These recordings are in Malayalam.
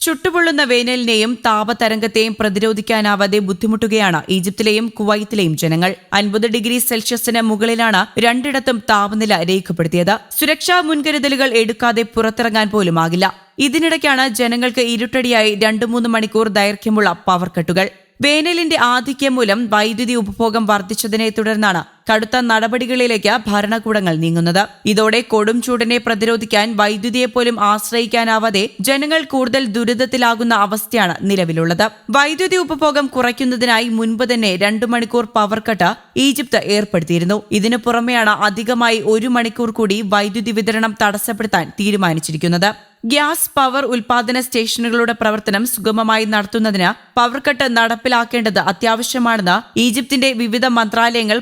ചുട്ടുപൊള്ളുന്ന വേനലിനെയും താപതരംഗത്തെയും പ്രതിരോധിക്കാനാവാതെ ബുദ്ധിമുട്ടുകയാണ് ഈജിപ്തിലെയും കുവൈത്തിലെയും ജനങ്ങൾ. അൻപത് ഡിഗ്രി സെൽഷ്യസിന് മുകളിലാണ് രണ്ടിടത്തും താപനില രേഖപ്പെടുത്തിയത്. സുരക്ഷാ മുൻകരുതലുകൾ എടുക്കാതെ പുറത്തിറങ്ങാൻ പോലും ആകില്ല. ഇതിനിടയ്ക്കാണ് ജനങ്ങൾക്ക് ഇരുട്ടടിയായി രണ്ടു മൂന്ന് മണിക്കൂർ ദൈർഘ്യമുള്ള പവർ കട്ടുകൾ. വേനലിന്റെ ആധിക്യം മൂലം വൈദ്യുതി ഉപഭോഗം വർദ്ധിച്ചതിനെ തുടർന്നാണ് കടുത്ത നടപടികളിലേക്ക് ഭരണകൂടങ്ങൾ നീങ്ങുന്നത്. ഇതോടെ കൊടും ചൂടിനെ പ്രതിരോധിക്കാൻ വൈദ്യുതിയെ പോലും ആശ്രയിക്കാനാവാതെ ജനങ്ങൾ കൂടുതൽ ദുരിതത്തിലാകുന്ന അവസ്ഥയാണ് നിലവിലുള്ളത്. വൈദ്യുതി ഉപഭോഗം കുറയ്ക്കുന്നതിനായി മുൻപ് തന്നെ രണ്ടു മണിക്കൂർ പവർ കട്ട് ഈജിപ്ത് ഏർപ്പെടുത്തിയിരുന്നു. ഇതിനു പുറമെയാണ് അധികമായി ഒരു മണിക്കൂർ കൂടി വൈദ്യുതി വിതരണം തടസ്സപ്പെടുത്താൻ തീരുമാനിച്ചിരിക്കുന്നത്. ഗ്യാസ് പവർ ഉൽപാദന സ്റ്റേഷനുകളുടെ പ്രവർത്തനം സുഗമമായി നടത്തുന്നതിന് പവർ കട്ട് നടപ്പിലാക്കേണ്ടത് അത്യാവശ്യമാണെന്ന് ഈജിപ്തിന്റെ വിവിധ മന്ത്രാലയങ്ങൾ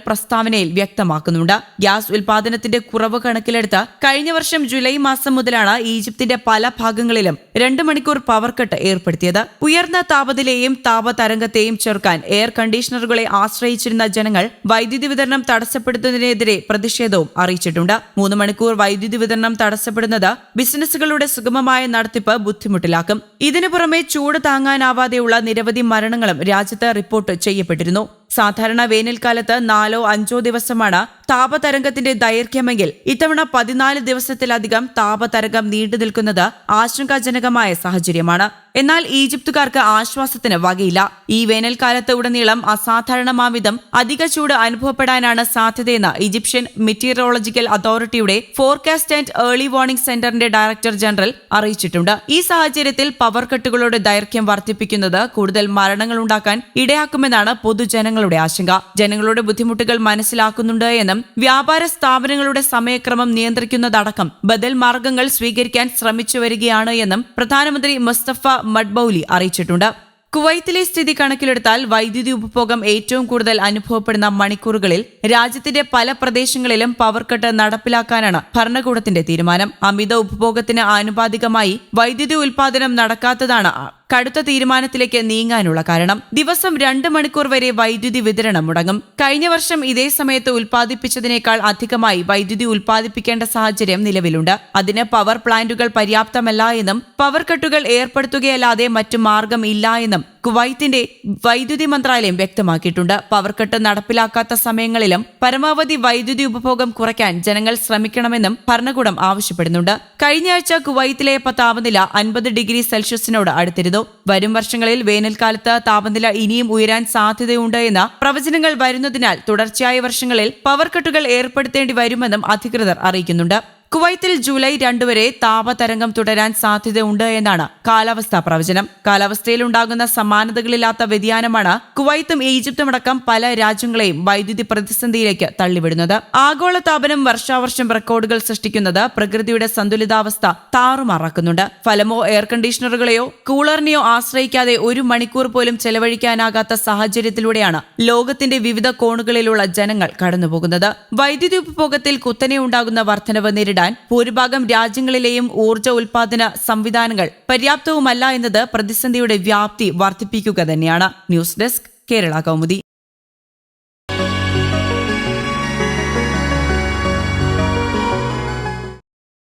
പ്രസ്താവനയിൽ വ്യക്തമാക്കുന്നുണ്ട്. ഗ്യാസ് ഉൽപാദനത്തിന്റെ കുറവ് കണക്കിലെടുത്ത് കഴിഞ്ഞ വർഷം ജൂലൈ മാസം മുതലാണ് ഈജിപ്തിന്റെ പല ഭാഗങ്ങളിലും രണ്ട് മണിക്കൂർ പവർ കട്ട് ഏർപ്പെടുത്തിയത്. ഉയർന്ന താപനിലയെയും താപതരംഗത്തെയും ചെറുക്കാൻ എയർ കണ്ടീഷണറുകളെ ആശ്രയിച്ചിരുന്ന ജനങ്ങൾ വൈദ്യുതി വിതരണം തടസ്സപ്പെടുത്തുന്നതിനെതിരെ പ്രതിഷേധവും അറിയിച്ചിട്ടുണ്ട്. മൂന്ന് മണിക്കൂർ വൈദ്യുതി വിതരണം തടസ്സപ്പെടുന്നത് ബിസിനസ്സുകളുടെ സുഗമമായ നടത്തിപ്പ് ബുദ്ധിമുട്ടിലാക്കും. ഇതിനു പുറമെ ചൂട് താങ്ങാനാവാതെയുള്ള നിരവധി മരണങ്ങളും രാജ്യത്ത് റിപ്പോർട്ട് ചെയ്യപ്പെട്ടിരുന്നു. സാധാരണ വേനൽക്കാലത്ത് നാലോ അഞ്ചോ ദിവസമാണ് താപതരംഗത്തിന്റെ ദൈർഘ്യമെങ്കിൽ ഇത്തവണ പതിനാല് ദിവസത്തിലധികം താപതരംഗം നീണ്ടു നിൽക്കുന്നത് ആശങ്കാജനകമായ സാഹചര്യമാണ്. എന്നാൽ ഈജിപ്തുകാർക്ക് ആശ്വാസത്തിന് വകയില്ല. ഈ വേനൽക്കാലത്ത് ഉടനീളം അസാധാരണമാവിധം അധിക ചൂട് അനുഭവപ്പെടാനാണ് സാധ്യതയെന്ന് ഈജിപ്ഷ്യൻ മെറ്റീരിയോളജിക്കൽ അതോറിറ്റിയുടെ ഫോർകാസ്റ്റ് ആൻഡ് ഏർലി വാർണിംഗ് സെന്ററിന്റെ ഡയറക്ടർ ജനറൽ അറിയിച്ചിട്ടുണ്ട്. ഈ സാഹചര്യത്തിൽ പവർ കട്ടുകളുടെ ദൈർഘ്യം വർദ്ധിപ്പിക്കുന്നത് കൂടുതൽ മരണങ്ങൾ ഉണ്ടാക്കാൻ ഇടയാക്കുമെന്നാണ് പൊതുജനങ്ങളുടെ ആശങ്ക. ജനങ്ങളുടെ ബുദ്ധിമുട്ടുകൾ മനസ്സിലാക്കുന്നുണ്ട് എന്നും വ്യാപാര സ്ഥാപനങ്ങളുടെ സമയക്രമം നിയന്ത്രിക്കുന്നതടക്കം ബദൽ മാർഗങ്ങൾ സ്വീകരിക്കാൻ ശ്രമിച്ചു വരികയാണ് എന്നും പ്രധാനമന്ത്രി മുസ്തഫ മഡ്ബൌലി അറിയിച്ചിട്ടുണ്ട്. കുവൈത്തിലെ സ്ഥിതി കണക്കിലെടുത്താൽ വൈദ്യുതി ഉപഭോഗം ഏറ്റവും കൂടുതൽ അനുഭവപ്പെടുന്ന മണിക്കൂറുകളിൽ രാജ്യത്തിന്റെ പല പ്രദേശങ്ങളിലും പവർ കട്ട് നടപ്പിലാക്കാനാണ് ഭരണകൂടത്തിന്റെ തീരുമാനം. അമിത ഉപഭോഗത്തിന് ആനുപാതികമായി വൈദ്യുതി ഉൽപാദനം നടക്കാത്തതാണ് കടുത്ത തീരുമാനത്തിലേക്ക് നീങ്ങാനുള്ള കാരണം ദിവസം രണ്ട് മണിക്കൂർ വരെ വൈദ്യുതി വിതരണം മുടങ്ങും. കഴിഞ്ഞ വർഷം ഇതേ സമയത്ത് ഉൽപ്പാദിപ്പിച്ചതിനേക്കാൾ അധികമായി വൈദ്യുതി ഉൽപ്പാദിപ്പിക്കേണ്ട സാഹചര്യം നിലവിലുണ്ട്. അതിന് പവർ പ്ലാന്റുകൾ പര്യാപ്തമല്ല എന്നും പവർ കട്ടുകൾ ഏർപ്പെടുത്തുകയല്ലാതെ മറ്റു മാർഗം ഇല്ല എന്നും കുവൈത്തിന്റെ വൈദ്യുതി മന്ത്രാലയം വ്യക്തമാക്കിയിട്ടുണ്ട്. പവർ നടപ്പിലാക്കാത്ത സമയങ്ങളിലും പരമാവധി വൈദ്യുതി ഉപഭോഗം കുറയ്ക്കാൻ ജനങ്ങൾ ശ്രമിക്കണമെന്നും ഭരണകൂടം ആവശ്യപ്പെടുന്നുണ്ട്. കഴിഞ്ഞയാഴ്ച കുവൈത്തിലെ താപനില അൻപത് ഡിഗ്രി സെൽഷ്യസിനോട് അടുത്തിരുന്നു. വരും വർഷങ്ങളിൽ വേനൽക്കാലത്ത് താപനില ഇനിയും ഉയരാൻ സാധ്യതയുണ്ട് എന്ന പ്രവചനങ്ങൾ വരുന്നതിനാൽ തുടർച്ചയായ വർഷങ്ങളിൽ പവർ കട്ടുകൾ ഏർപ്പെടുത്തേണ്ടി വരുമെന്നും അധികൃതർ അറിയിക്കുന്നുണ്ട്. കുവൈത്തിൽ ജൂലൈ രണ്ട് വരെ താപതരംഗം തുടരാൻ സാധ്യതയുണ്ട് എന്നാണ് കാലാവസ്ഥാ പ്രവചനം. കാലാവസ്ഥയിൽ ഉണ്ടാകുന്ന സമാനതകളില്ലാത്ത വ്യതിയാനമാണ് കുവൈത്തും ഈജിപ്തും അടക്കം പല രാജ്യങ്ങളെയും വൈദ്യുതി പ്രതിസന്ധിയിലേക്ക് തള്ളിവിടുന്നത്. ആഗോള താപനം വർഷാവർഷം റെക്കോർഡുകൾ സൃഷ്ടിക്കുന്നത് പ്രകൃതിയുടെ സന്തുലിതാവസ്ഥ താറുമാറാക്കുന്നുണ്ട്. ഫലമോ എയർ കണ്ടീഷണറുകളെയോ കൂളറിനെയോ ആശ്രയിക്കാതെ ഒരു മണിക്കൂർ പോലും ചെലവഴിക്കാനാകാത്ത സാഹചര്യത്തിലൂടെയാണ് ലോകത്തിന്റെ വിവിധ കോണുകളിലുള്ള ജനങ്ങൾ കടന്നുപോകുന്നത്. വൈദ്യുതി ഉപഭോഗത്തിൽ കുത്തനെ ഉണ്ടാകുന്ന വർധനവ് നേരിടാൻ ഭൂരിഭാഗം രാജ്യങ്ങളിലെയും ഊർജ ഉൽപാദന സംവിധാനങ്ങൾ പര്യാപ്തവുമല്ല എന്നത് പ്രതിസന്ധിയുടെ വ്യാപ്തി വർദ്ധിപ്പിക്കുക തന്നെയാണ്. News desk Kerala Kaumudi.